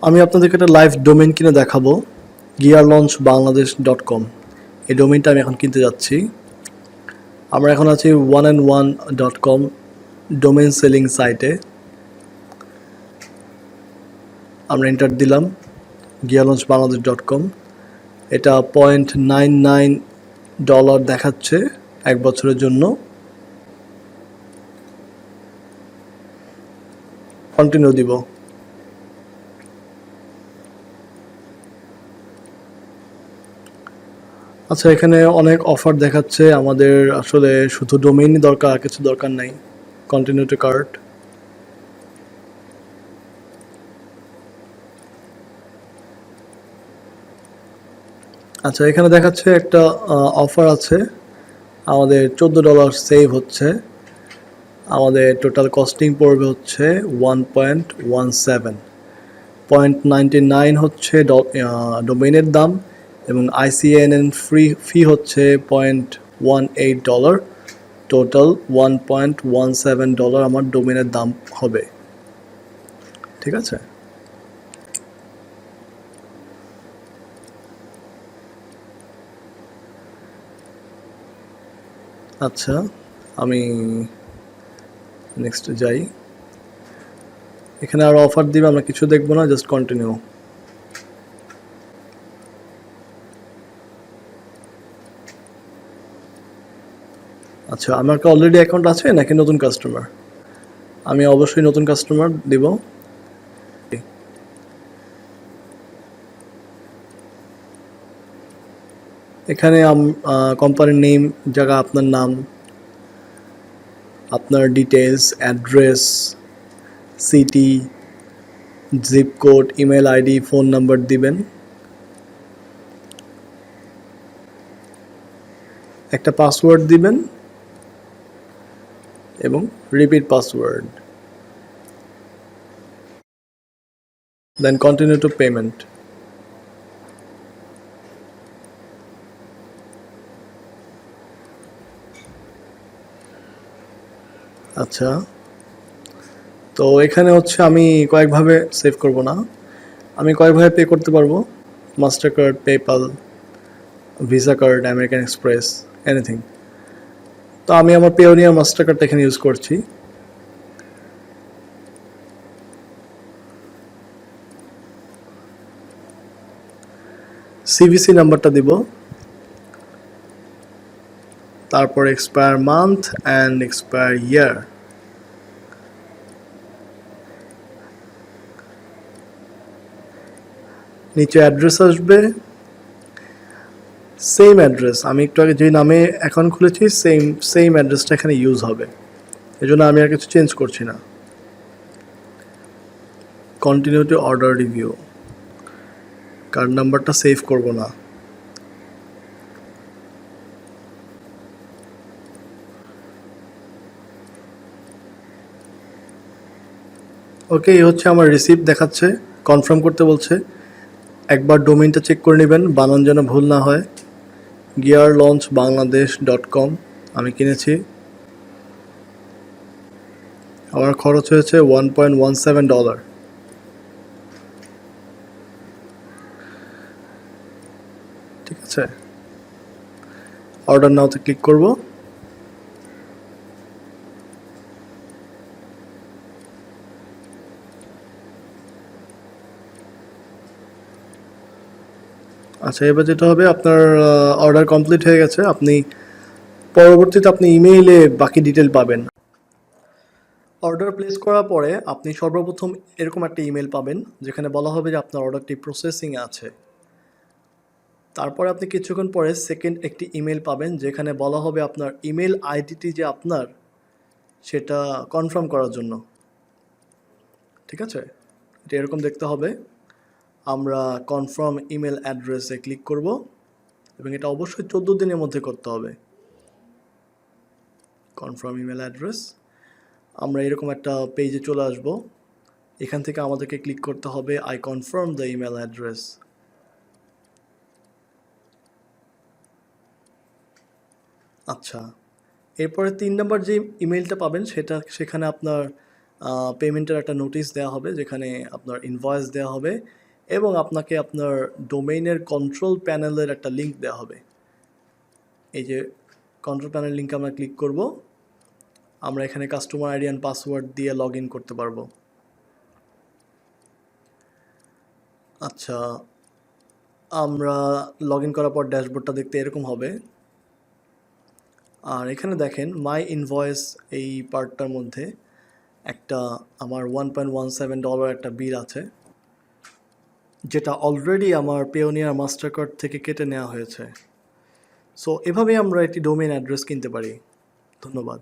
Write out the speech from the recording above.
আমি আপনাদেরকে একটা লাইভ ডোমেন কিনে দেখাবো gear launch Bangladesh dot com এই ডোমেনটা আমি এখন কিনতে যাচ্ছি। আমরা এখন আছি one and one dot com domain selling সাইটে আমরা এন্টার দিলাম gear launch Bangladesh dot com এটা পয়েন্ট নাইন নাইন ডলার দেখাচ্ছে এক বছরের জন্য। কন্টিনিউ দিব। আচ্ছা এখানে অনেক অফার দেখাচ্ছে আমাদের আসলে শুধু ডোমেইনই দরকার, কিছু দরকার নাই কন্টিনিউ টু কার্ট আচ্ছা এখানে দেখাচ্ছে একটা অফার আছে, আমাদের চোদ্দ ডলার সেভ হচ্ছে, আমাদের টোটাল কস্টিং পড়বে হচ্ছে one point one seven point ninety nine হচ্ছে ডোমেইনের দাম এবং আইসিএনএন ফ্রি ফি হচ্ছে point one eight dollar total one point one seven dollar আমার ডোমেনের দাম হবে। ঠিক আছে? আচ্ছা আমি নেক্সট যাই। এখানে আরও অফার দিবে, আমরা কিছু দেখব না জাস্ট কন্টিনিউ আচ্ছা আমার কি অলরেডি অ্যাকাউন্ট আছে নাকি নতুন কাস্টমার আমি অবশ্যই নতুন কাস্টমার দিব। এখানে কোম্পানির নেম জায়গা, আপনার নাম, আপনার details address city zip code email ID phone number দিবেন। একটা পাসওয়ার্ড দিবেন। এবং repeat password then continue to payment আচ্ছা তো এখানে হচ্ছে আমি কয়েকভাবে সেভ করব না। আমি কয়েকভাবে পে করতে পারব। Master card PayPal visa card American Express anything আমি আমার পেওনিয়ার মাস্টার কার্ডটা এখানে ইউজ করছি। সিভিসি নাম্বারটা দিব। তারপর expire month and expire year নিচে অ্যাড্রেস আসবে। সেম অ্যাড্রেস আমি একটু আগে যেই নামে অ্যাকাউন্ট খুলেছি সেম সেম অ্যাড্রেসটা এখানে ইউজ হবে। এই জন্য আমি আর কিছু চেঞ্জ করছি না। Continue to order review card নাম্বারটা সেভ করব না। ওকে এই হচ্ছে আমার রিসিপ্ট দেখাচ্ছে। কনফার্ম করতে বলছে। একবার ডোমেইনটা চেক করে নেবেন। বানান যেন ভুল না হয়। Gear launch Bangladesh dot com আমি কিনেছি। আমার খরচ হয়েছে one point one seven dollar ঠিক আছে। অর্ডার নাওতে ক্লিক করব। আচ্ছা এবার যেটা হবে, আপনার অর্ডার কমপ্লিট হয়ে গেছে। আপনি পরবর্তীতে আপনি ইমেইলে বাকি ডিটেল পাবেন। অর্ডার প্লেস করার পরে আপনি সর্বপ্রথম এরকম একটা ইমেল পাবেন, যেখানে বলা হবে যে আপনার অর্ডারটি প্রসেসিংয়ে আছে। তারপরে আপনি কিছুক্ষণ পরে সেকেন্ড একটি ইমেল পাবেন, যেখানে বলা হবে আপনার ইমেল আইডিটি যে আপনার, সেটা কনফার্ম করার জন্য। ঠিক আছে? এটা এরকম দেখতে হবে। আমরা কনফার্ম ইমেল অ্যাড্রেসে ক্লিক করব এবং এটা অবশ্যই চোদ্দ দিনের মধ্যে করতে হবে। কনফার্ম ইমেল অ্যাড্রেস আমরা এরকম একটা পেজে চলে আসব। এখান থেকে আমাদেরকে ক্লিক করতে হবে I confirm the email address আচ্ছা এরপরে তিন নম্বর যে ইমেলটা পাবেন, সেটা সেখানে আপনার পেমেন্টের একটা নোটিশ দেওয়া হবে, যেখানে আপনার ইনভয়েস দেওয়া হবে। এবং আপনাকে আপনার ডোমেইনের কন্ট্রোল প্যানেলের একটা লিঙ্ক দেওয়া হবে। এই যে কন্ট্রোল প্যানেল লিঙ্কে আমরা ক্লিক করব। আমরা এখানে কাস্টমার আইডি অ্যান্ড পাসওয়ার্ড দিয়ে লগ ইন করতে পারব। আচ্ছা আমরা লগ ইন করার পর ড্যাশবোর্ডটা দেখতে এরকম হবে। আর এখানে দেখেন মাই ইনভয়েস এই পার্টটার মধ্যে একটা আমার ওয়ান পয়েন্ট ওয়ান ডলার একটা বিল আছে। যেটা অলরেডি আমার পেওনিয়ার মাস্টার কার্ড থেকে কেটে নেওয়া হয়েছে। সো এভাবেই আমরা একটি ডোমেন অ্যাড্রেস কিনতে পারি। ধন্যবাদ।